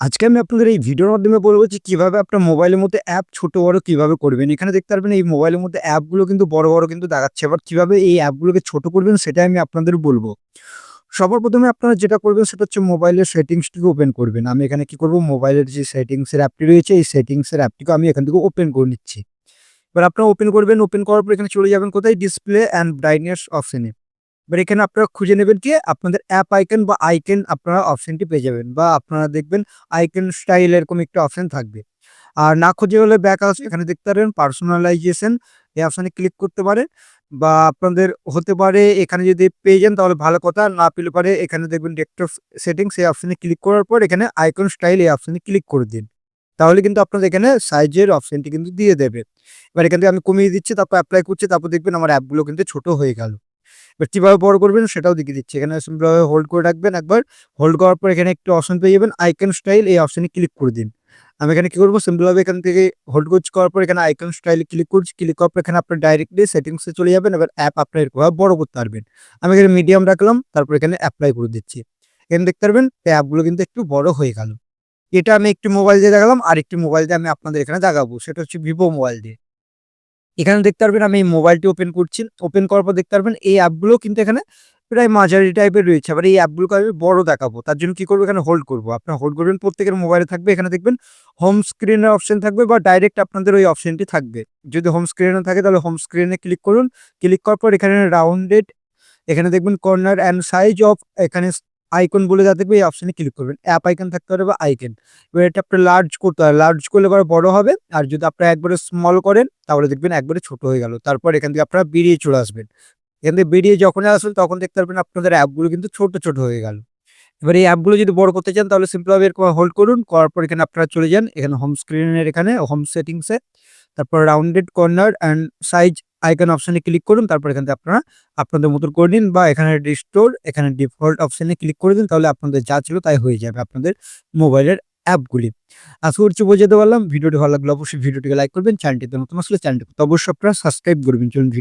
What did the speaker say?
আজকে আমি আপনাদের এই ভিডিওর মাধ্যমে বলব যে কীভাবে আপনার মোবাইলের মধ্যে অ্যাপ ছোট বড় কীভাবে করবেন। এখানে দেখতে পারবেন এই মোবাইলের মধ্যে অ্যাপগুলো কিন্তু বড় বড় কিন্তু দেখাচ্ছে। এবার কীভাবে এই অ্যাপগুলোকে ছোট করবেন সেটা আমি আপনাদের বলব। সবার প্রথমে আপনারা যেটা করবেন সেটা হচ্ছে মোবাইলের সেটিংসটিকে ওপেন করবেন। আমি এখানে কি করব? মোবাইলের যে সেটিংসের অ্যাপটি রয়েছে, এই সেটিংসের অ্যাপটিকে আমি এখান থেকে ওপেন করে নিচ্ছি। এবার আপনারা ওপেন করবেন ওপেন করার পর এখানে চলে যাবেন কোথায়? ডিসপ্লে অ্যান্ড ব্রাইটনেস অপশনে এবার এখানে আপনারা খুঁজে নেবেন কি? আপনাদের অ্যাপ আইকন বা আইকন আপনারা অপশনটি পেয়ে যাবেন বা আপনারা দেখবেন আইকন স্টাইল এরকম একটা অপশন থাকবে। আর না খুঁজে হলে ব্যাক আসে এখানে দেখতে পারেন পার্সোনালাইজেশন এই অপশানে ক্লিক করতে পারে বা আপনাদের হতে পারে এখানে যদি পেয়ে যান তাহলে ভালো কথা, না পেলে পারে এখানে দেখবেন ডেস্কটপ সেটিংস এই অপশানে ক্লিক করার পর এখানে আইকন স্টাইল এই অপশানে ক্লিক করে দিন। তাহলে কিন্তু আপনাদের এখানে সাইজের অপশনটি কিন্তু দিয়ে দেবে। এবার এখান থেকে আমি কমিয়ে দিচ্ছি, তারপর অ্যাপ্লাই করছি, তারপর দেখবেন আমার অ্যাপগুলো কিন্তু ছোট হয়ে গেল। এবার কীভাবে বড় করবেন সেটাও দেখিয়ে দিচ্ছি। এখানে সিম্পলভাবে হোল্ড করে রাখবেন একবার। হোল্ড করার পর এখানে একটু অপশন পেয়ে যাবেন আইকন স্টাইল এই অপশনে ক্লিক করে দিন। আমি এখানে কি করব? সিম্পলভাবে এখান থেকে হোল্ড করছি, করার পর এখানে আইকন স্টাইলে ক্লিক করছি ক্লিক করার পর এখানে আপনার ডাইরেক্টলি সেটিংসে চলে যাবেন। এবার অ্যাপ আপনার এরকমভাবে বড় করতে পারবেন। আমি এখানে মিডিয়াম রাখলাম, তারপর এখানে অ্যাপ্লাই করে দিচ্ছি। এখানে দেখতে পারবেন অ্যাপগুলো কিন্তু একটু বড় হয়ে গেল। এটা আমি একটি মোবাইল দিয়ে দেখালাম আর একটি মোবাইল দিয়ে আমি আপনাদের এখানে দেখাবো সেটা হচ্ছে ভিভো মোবাইল দিয়ে। এখানে দেখতে পারবেন আমি মোবাইলটি ওপেন করছি। ওপেন করার পর দেখতে পারবেন এই অ্যাপগুলো কিন্তু এখানে প্রায় মাঝারি টাইপের রয়েছে। আবার এই অ্যাপগুলোকে আমি বড় দেখাবো। তার জন্য কি করব? এখানে হোল্ড করব। আপনার হোল্ড করবেন, প্রত্যেকের মোবাইলে থাকবে। এখানে দেখবেন হোম স্ক্রিনের অপশন থাকবে বা ডাইরেক্ট আপনাদের ওই অপশনটি থাকবে। যদি হোম স্ক্রিনে থাকে, তাহলে হোম স্ক্রিনে ক্লিক করুন। ক্লিক করার পর এখানে রাউন্ডেড এখানে দেখবেন কর্নার অ্যান্ড সাইজ অফ এখানে আইকন বলে যা দেখবে এই অপশানে ক্লিক করবেন। অ্যাপ আইকন থাকতে পারে বা আইকন এবার এটা আপনার লার্জ করতে হয়। লার্জ করলে এবার বড় হবে। আর যদি আপনারা একবারে স্মল করেন, তাহলে দেখবেন একবারে ছোট হয়ে গেল। তারপর এখান থেকে আপনারা বেরিয়ে চলে আসবেন। এখান থেকে বেরিয়ে যখন আসবেন, তখন দেখতে পারবেন আপনাদের অ্যাপগুলো কিন্তু ছোট ছোট হয়ে গেল। এবার এই অ্যাপগুলো যদি বড় করতে চান, তাহলে সিম্পলভাবে এরকম হোল্ড করুন। করার পর এখানে আপনারা চলে যান। এখানে হোম স্ক্রিনের এখানে হোম সেটিংসে তারপর rounded corner and size icon অপশনে ক্লিক করুন, তারপর এখান থেকে আপনারা আপনাদের মতন করে নিন বা এখানে রিস্টোর এখানে ডিফল্ট অপশনে ক্লিক করে দিন, তাহলে আপনাদের যা ছিল তাই হয়ে যাবে আপনাদের মোবাইলের অ্যাপগুলি আশা করছি বোঝাতে পারলাম, ভিডিওটি ভালো লাগলে অবশ্যই ভিডিওটিকে লাইক করবেন চ্যানেলটিতে নতুন আসলে চ্যানেলটি অবশ্যই আপনারা সাবস্ক্রাইব করবেন। চলুন, ভিডিও